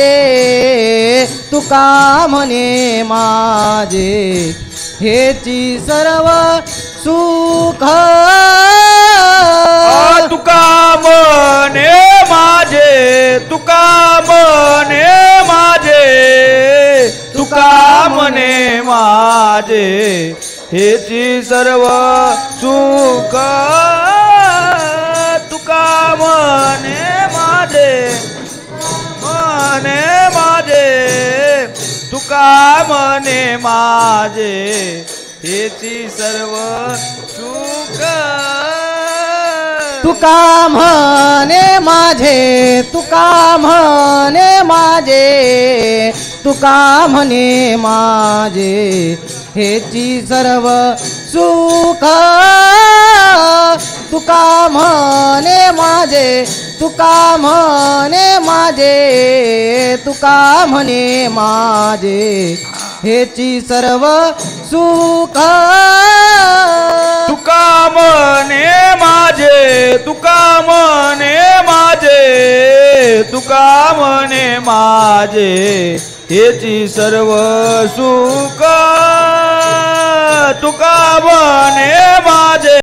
लागे तुका म्हणे माझे? हेची सर्व सुख. तुका म्हणे माझे? तुका म्हणे माझे? तुका म्हणे माझे? हेची सर्व सुख. तुका मने माझे हेची सर्व सुख तुका म्हणे माझे तुका म्हणे माझे तुका म्हणे माझे हेची सर्व सुख तुका म्हणे माझे तुका म्हणे माझे तुका म्हणे माझे. हेची सर्व सुख. तुका म्हणे माझे तुका म्हणे माझे तुका म्हणे माझे. हेची सर्व सुख. तुका मने